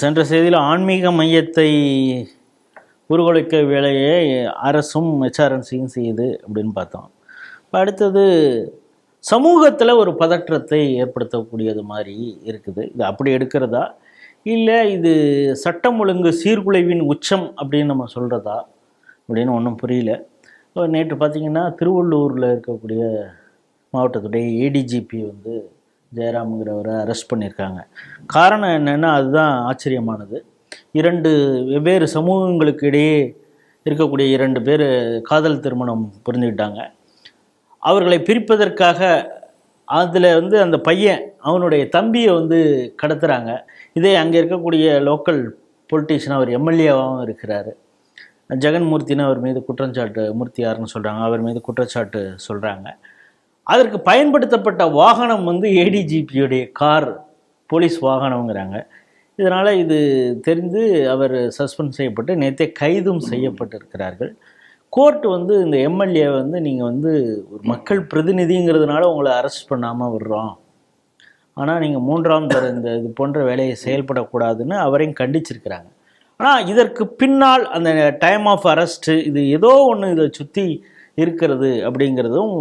சென்ற செய்தியில் ஆன்மீக மையத்தை உருகுலைக்க வேலையை அரசும் ஹெச்ஆர்என்சியும் செய்யுது அப்படின்னு பார்த்தோம். இப்போ அடுத்தது சமூகத்தில் ஒரு பதற்றத்தை ஏற்படுத்தக்கூடியது மாதிரி இருக்குது. இது அப்படி எடுக்கிறதா? இல்லை இது சட்டம் ஒழுங்கு சீர்குலைவின் உச்சம் அப்படின்னு நம்ம சொல்கிறதா அப்படின்னு ஒன்றும் புரியல. நேற்று பார்த்தீங்கன்னா திருவள்ளூரில் இருக்கக்கூடிய மாவட்டத்துடைய ஏடிஜிபி வந்து ஜெயராம்ங்கிறவரை அரெஸ்ட் பண்ணியிருக்காங்க. காரணம் என்னென்னா அதுதான் ஆச்சரியமானது. இரண்டு வெவ்வேறு சமூகங்களுக்கு இடையே இருக்கக்கூடிய இரண்டு பேர் காதல் திருமணம் புரிஞ்சுக்கிட்டாங்க. அவர்களை பிரிப்பதற்காக அதில் வந்து அந்த பையன் அவனுடைய தம்பியை வந்து கடத்துகிறாங்க இதே அங்கே இருக்கக்கூடிய லோக்கல் பொலிட்டீஷியன் அவர் எம்எல்ஏவாகவும் இருக்கிறார். ஜெகன்மூர்த்தின்னு அவர் மீது குற்றச்சாட்டு மூர்த்தியார்னு சொல்கிறாங்க அவர் மீது குற்றச்சாட்டு சொல்கிறாங்க அதற்கு பயன்படுத்தப்பட்ட வாகனம் வந்து ஏடிஜிபியுடைய கார் போலீஸ் வாகனம்ங்கிறாங்க. இதனால் இது தெரிந்து அவர் சஸ்பெண்ட் செய்யப்பட்டு நேற்றே கைதும் செய்யப்பட்டிருக்கிறார்கள். கோர்ட் வந்து இந்த எம்எல்ஏ வந்து நீங்கள் வந்து ஒரு மக்கள் பிரதிநிதிங்கிறதுனால உங்களை அரெஸ்ட் பண்ணாமல் விடுறோம். ஆனால் நீங்கள் மூன்றாம் தர இந்த இது போன்ற வேலையை செயல்படக்கூடாதுன்னு அவரையும் கண்டிச்சிருக்கிறாங்க. ஆனால் இதற்கு பின்னால் அந்த டைம் ஆஃப் அரெஸ்ட்டு இது ஏதோ ஒன்று இதை சுற்றி இருக்கிறது அப்படிங்கிறதும்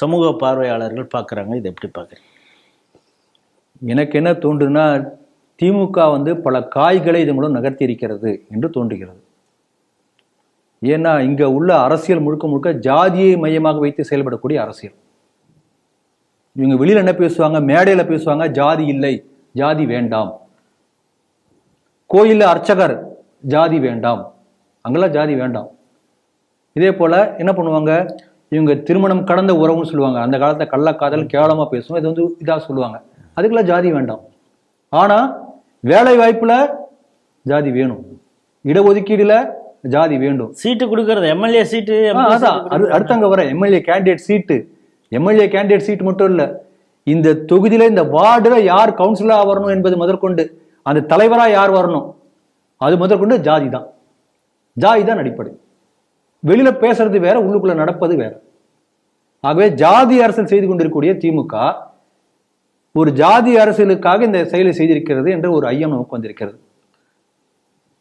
சமூக பார்வையாளர்கள் பார்க்குறாங்க. இது எப்படி பார்க்குறீங்க? எனக்கு என்ன தோன்றுனா திமுக வந்து பல காய்களை இது மூலம் நகர்த்தி இருக்கிறது என்று தோன்றுகிறது. ஏன்னா இங்கே உள்ள அரசியல் முழுக்க முழுக்க ஜாதியை மையமாக வைத்து செயல்படக்கூடிய அரசியல். இவங்க வெளியில் என்ன பேசுவாங்க? மேடையில் பேசுவாங்க ஜாதி இல்லை ஜாதி வேண்டாம். கோயிலில் அர்ச்சகர் ஜாதி வேண்டாம். அங்கெல்லாம் ஜாதி வேண்டாம். இதே போல் என்ன பண்ணுவாங்க? இவங்க திருமணம் கடந்த உறவுன்னு சொல்லுவாங்க. அந்த காலத்துல கள்ளக்காதல் கேவலமா பேசுவோம் இது வந்து இதா சொல்லுவாங்க. அதுக்கெல்லாம் ஜாதி வேண்டாம். ஆனா வேலை வாய்ப்புல ஜாதி வேணும். இடஒதுக்கீடுல ஜாதி வேண்டும். சீட்டு கொடுக்கறது எம்எல்ஏ சீட்டு அதான். அடுத்தங்க வர MLA candidate seat. MLA candidate seat மட்டும் இல்ல இந்த தொகுதியில இந்த வார்டுல யார் கவுன்சிலரா வரணும் என்பது முதற்கொண்டு அந்த தலைவரா யார் வரணும்? அது முதற்கொண்டு ஜாதி தான். ஜாதி தான் அடிப்படை. வெளியில பேசுறது வேற உள்ளுக்குள்ள நடப்பது வேற. ஆகவே ஜாதி அரசியல் செய்து கொண்டிருக்கக்கூடிய திமுக ஒரு ஜாதி அரசியலுக்காக இந்த செயலை செய்திருக்கிறது என்ற ஒரு ஐயம் நமக்கு வந்திருக்கிறது.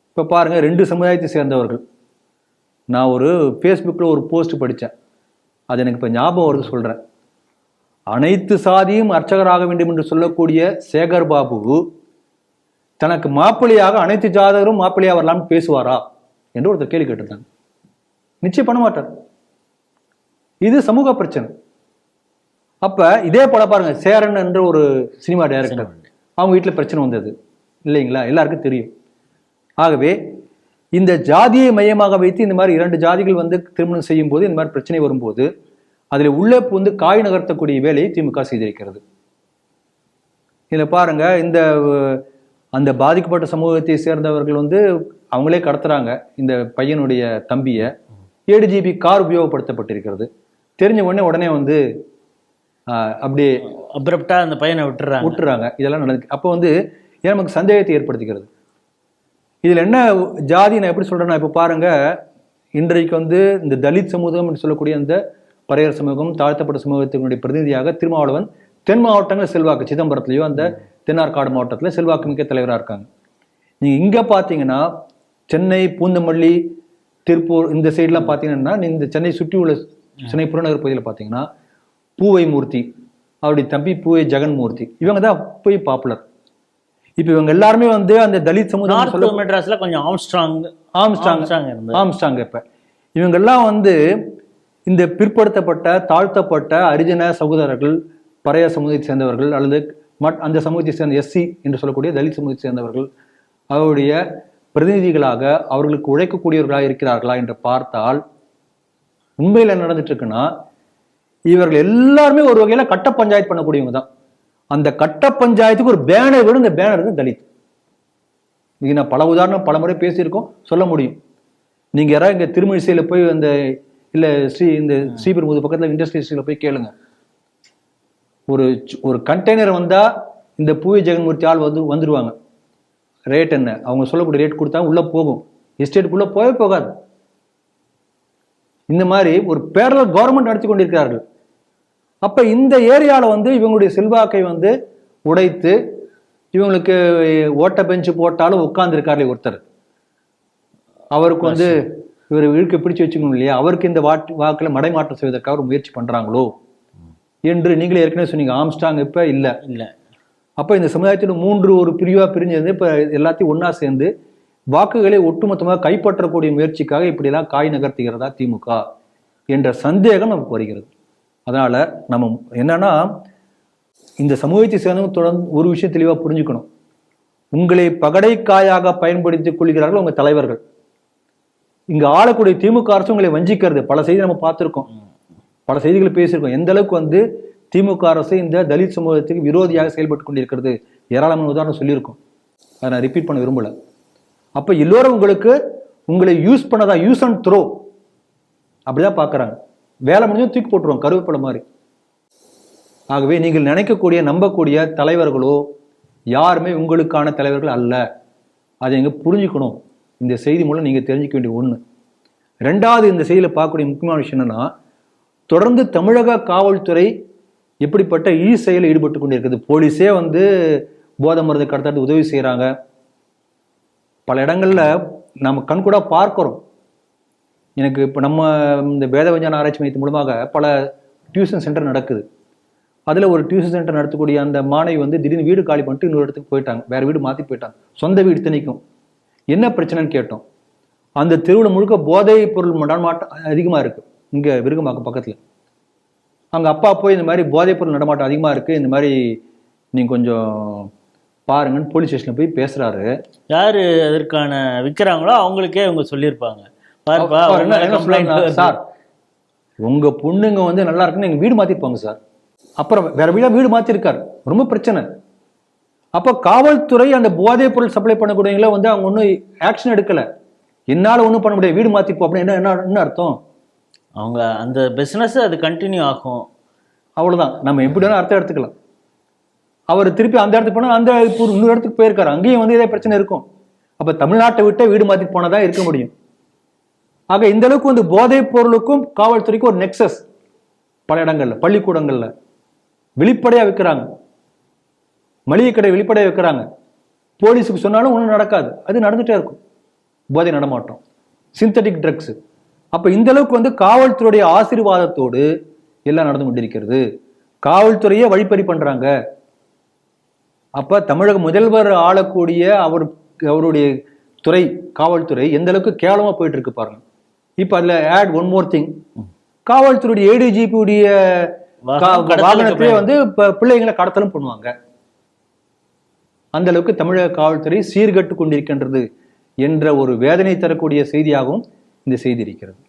இப்ப பாருங்க ரெண்டு சமுதாயத்தை சேர்ந்தவர்கள். நான் ஒரு ஃபேஸ்புக்கில் ஒரு போஸ்ட் படித்தேன் அது எனக்கு இப்போ ஞாபகம் வருது சொல்கிறேன் அனைத்து சாதியும் அர்ச்சகராக வேண்டும் என்று சொல்லக்கூடிய சேகர் பாபு தனக்கு மாப்பிள்ளையாக அனைத்து ஜாதகரும் மாப்பிள்ளையாக வரலாம்னு பேசுவாரா? என்று ஒருத்தர் கேள்வி கேட்டிருந்தாங்க. நிச்சயம் பண்ண மாட்டார். இது சமூக பிரச்சனை. அப்ப இதே போல பாருங்க சேரன் என்ற ஒரு சினிமா டைரக்டர் அவங்க வீட்டில் பிரச்சனை வந்தது. இல்லைங்களா? எல்லாருக்கும் தெரியும். ஆகவே இந்த ஜாதியை மையமாக வைத்து இந்த மாதிரி இரண்டு ஜாதிகள் வந்து திருமணம் செய்யும் போது இந்த மாதிரி பிரச்சனை வரும்போது அதில் உள்ளே புகுந்து காய் நகர்த்தக்கூடிய வேலையை திமுக செய்திருக்கிறது. இதில் பாருங்க இந்த அந்த பாதிக்கப்பட்ட சமூகத்தை சேர்ந்தவர்கள் வந்து அவங்களே கடத்துறாங்க. இந்த பையனுடைய தம்பியை. ஏடிஜிபி கார் உபயோகப்படுத்தப்பட்டிருக்கிறது. தெரிஞ்ச உடனே உடனே வந்து அப்படியே அப்ரப்டா அந்த பையனை விட்டுறாங்க. விட்டுறாங்க. இதெல்லாம் நடந்துக்கு அப்போ வந்து இது நமக்கு சந்தேகத்தை ஏற்படுத்திக்கிறது. இதில் என்ன ஜாதி நான் எப்படி சொல்றேன்னா இப்போ பாருங்க இன்றைக்கு வந்து இந்த தலித் சமூகம் என்று சொல்லக்கூடிய அந்த பறையர் சமூகம் தாழ்த்தப்பட்ட சமூகத்தினுடைய பிரதிநிதியாக திருமாவளவன் தென் மாவட்டங்கள் செல்வாக்கு சிதம்பரத்துலயோ அந்த தென்னார்காடு மாவட்டத்தில் செல்வாக்கு மிக்க தலைவராக இருக்காங்க. நீங்க இங்க பார்த்தீங்கன்னா சென்னை பூந்தமல்லி திருப்பூர் இந்த சைட்லாம் பார்த்தீங்கன்னா இந்த சென்னை சுற்றி உள்ள சென்னை புறநகர் பகுதியில் பார்த்தீங்கன்னா பூவை மூர்த்தி அவருடைய தம்பி பூவை ஜெகன்மூர்த்தி இவங்க தான் போய் பாப்புலர் இப்போ இவங்க எல்லாருமே வந்து அந்த தலித் சமுதாயம் மெட்ராஸ்ல கொஞ்சம் ஆம்ஸ்ட்ராங் ஆம்ஸ்ட்ராங் ஆம்ஸ்டாங் இப்ப. இவங்கெல்லாம் வந்து இந்த பிற்படுத்தப்பட்ட தாழ்த்தப்பட்ட அரிஜன சகோதரர்கள் பறைய சமூகத்தை சேர்ந்தவர்கள் அல்லது மட் அந்த சமூகத்தை சேர்ந்த எஸ்சி என்று சொல்லக்கூடிய தலித் சமூகத்தை சேர்ந்தவர்கள் அவருடைய பிரதிநிதிகளாக அவர்களுக்கு உழைக்கக்கூடியவர்களாக இருக்கிறார்களா என்று பார்த்தால் உண்மையில் என்ன நடந்துட்டு இருக்குன்னா இவர்கள் எல்லாருமே ஒரு வகையில கட்ட பஞ்சாயத்து பண்ணக்கூடியவங்க தான். அந்த கட்ட பஞ்சாயத்துக்கு ஒரு பேனர் விட இந்த பேனர் தலித். இது நான் பல உதாரணம் பல முறை பேசியிருக்கோம் சொல்ல முடியும். நீங்க யாராவது இங்க திருமணிசையில போய் அந்த இல்ல ஸ்ரீ இந்த ஸ்ரீபெரும்புது பக்கத்துல இண்டஸ்ட்ரியல்ஸ்ல போய் கேளுங்க. ஒரு ஒரு கண்டெய்னர் வந்தா இந்த பூவி ஜெகன்மூர்த்தி ஆள் வந்து வந்துருவாங்க. ரேட் என்ன? அவங்க சொல்லக்கூடிய ரேட் கொடுத்தா உள்ள போகும். எஸ்டேட்டுக்குள்ள போகவே போகாது. இந்த மாதிரி ஒரு பேரல் கவர்மெண்ட் நடத்தி கொண்டிருக்கிறார்கள். அப்ப இந்த ஏரியால வந்து இவங்களுடைய செல்வாக்கை வந்து உடைத்து இவங்களுக்கு ஓட்ட பெஞ்சு போட்டாலும் உட்கார்ந்துருக்காரு ஒருத்தர். அவருக்கு வந்து இவர் இழுக்க பிடிச்சு வச்சுக்கணும் இல்லையா? அவருக்கு இந்த வாட்டு வாக்கில் மடைமாற்றம் செய்வதற்காக ஒரு முயற்சி பண்றாங்களோ? என்று நீங்களே ஏற்கனவே சொன்னீங்க. ஆம்ஸ்டாங் இப்ப இல்ல. இல்லை. அப்போ இந்த சமுதாயத்தில் மூன்று ஒரு பிரிவாக பிரிஞ்சிருந்து இப்போ எல்லாத்தையும் ஒன்றா சேர்ந்து வாக்குகளை ஒட்டுமொத்தமாக கைப்பற்றக்கூடிய முயற்சிக்காக இப்படியெல்லாம் காய் நகர்த்துகிறதா திமுக என்ற சந்தேகம் நமக்கு வருகிறது. அதனால் நம்ம என்னன்னா இந்த சமூகத்தை சேர்ந்தவங்க தொடர்ந்து ஒரு விஷயம் தெளிவாக புரிஞ்சுக்கணும். உங்களை பகடைக்காயாக பயன்படுத்திக் கொள்கிறார்கள் உங்கள் தலைவர்கள். இங்கே ஆளக்கூடிய திமுக அரசு உங்களை வஞ்சிக்கிறது. பல செய்தி நம்ம பார்த்துருக்கோம். பல செய்திகள் பேசியிருக்கோம். எந்த அளவுக்கு வந்து திமுக அரசு இந்த தலித் சமூகத்துக்கு விரோதியாக செயல்பட்டு கொண்டிருக்கிறது. ஏராளமான உதாரணம் சொல்லியிருக்கோம். அதை நான் ரிப்பீட் பண்ண விரும்பலை. அப்போ எல்லோரும் உங்களுக்கு உங்களை யூஸ் பண்ணதா யூஸ் அண்ட் த்ரோ அப்படிதான் பார்க்குறாங்க. வேலை முடிஞ்சும் தூக்கி போட்டுருவோம் கருவேப்பிலை மாதிரி. ஆகவே நீங்கள் நினைக்கக்கூடிய நம்பக்கூடிய தலைவர்களோ யாருமே உங்களுக்கான தலைவர்கள் அல்ல. அதை எங்கே புரிஞ்சுக்கணும். இந்த செய்தி மூலம் நீங்கள் தெரிஞ்சுக்க வேண்டிய ஒன்று ரெண்டாவது இந்த செய்தியில் பார்க்கக்கூடிய முக்கியமான விஷயம் என்னென்னா தொடர்ந்து தமிழக காவல்துறை எப்படிப்பட்ட ஈ செயலில் ஈடுபட்டு கொண்டிருக்குது போலீஸே வந்து போதை மருந்து கடத்தாட்டு உதவி செய்கிறாங்க பல இடங்களில் நம்ம கண்கூடாக பார்க்குறோம். எனக்கு இப்போ நம்ம இந்த வேத விஞ்ஞான ஆராய்ச்சி மையத்தின் மூலமாக பல டியூஷன் சென்டர் நடக்குது. அதில் ஒரு டியூஷன் சென்டர் நடத்தக்கூடிய அந்த மாணவி வந்து திடீர்னு வீடு காலி பண்ணிட்டு இன்னொரு இடத்துக்கு போயிட்டாங்க. வேறு வீடு மாற்றி போயிட்டாங்க. சொந்த வீடு திணிக்கும் என்ன பிரச்சனைன்னு கேட்டோம். அந்த தெருவில் முழுக்க போதைப் பொருள் நடமாட்டம் அதிகமாக இருக்குது இங்கே விருகமாக்கம் பக்கத்தில். அங்க அப்பா போய் இந்த மாதிரி போதைப் பொருள் நடமாட்டம் அதிகமா இருக்கு இந்த மாதிரி நீங்க கொஞ்சம் பாருங்கன்னு போலீஸ் ஸ்டேஷன்ல போய் பேசுறாரு. யாரு அதற்கான விற்கிறாங்களோ அவங்களுக்கே அவங்க சொல்லியிருப்பாங்க. அவங்க. சார் உங்க பொண்ணுங்க வந்து நல்லா இருக்குன்னு எங்க வீடு மாத்திருப்பாங்க சார். அப்புறம் வேற வீடா வீடு மாத்திருக்காரு. ரொம்ப பிரச்சனை. அப்ப காவல்துறை அந்த போதைப் பொருள் சப்ளை பண்ணக்கூடியவங்கள வந்து அவங்க ஒன்றும் ஆக்ஷன் எடுக்கல. என்னால ஒன்றும் பண்ண முடியாது வீடு மாத்திப்போம் அப்படின்னு என்ன என்ன என்ன அர்த்தம்? அவங்க அந்த பிஸ்னஸ் அது கண்டினியூ ஆகும். அவ்வளோதான் நம்ம எப்படி வேணா அர்த்தம் எடுத்துக்கலாம் அவர் திருப்பி அந்த இடத்துக்கு போனால் அந்த இப்போ ஒரு இன்னொரு இடத்துக்கு போயிருக்காரு. அங்கேயும் வந்து இதே பிரச்சனை இருக்கும். அப்போ தமிழ்நாட்டை விட்டு வீடு மாற்றி போனதாக இருக்க முடியும். ஆக இந்த அளவுக்கு வந்து போதைப் பொருளுக்கும் காவல்துறைக்கும் ஒரு நெக்ஸஸ் பல இடங்கள்ல பள்ளிக்கூடங்கள்ல. வெளிப்படையா விற்கிறாங்க மளிகை கடை வெளிப்படையா விற்கிறாங்க போலீஸுக்கு சொன்னாலும் ஒன்றும் நடக்காது. அது நடந்துகிட்டே இருக்கும். போதை நடமாட்டம். சிந்தட்டிக் ட்ரக்ஸு அப்ப இந்த அளவுக்கு வந்து காவல்துறையுடைய ஆசீர்வாதத்தோடு எல்லாம் நடந்து கொண்டிருக்கிறது. காவல்துறையே வழிப்பறி பண்றாங்க. அப்ப தமிழக முதல்வர் ஆளக்கூடிய அவர் அவருடைய துறை காவல்துறை எந்த அளவுக்கு கேவலமா போயிட்டு இருக்கு பாருங்க. இப்ப அதுல ஆட் ஒன் மோர் திங் காவல்துறையுடைய ஏடிஜிபி உடைய வாகனம் கா- கடத்தலுக்கு வாகனத்திலே வந்து இப்ப பிள்ளைங்களை கடத்தலும் பண்ணுவாங்க. அந்த அளவுக்கு தமிழக காவல்துறை சீர்கட்டு கொண்டிருக்கின்றது என்ற ஒரு வேதனை தரக்கூடிய செய்தியாகவும் இந்த செய்தி இருக்கிறது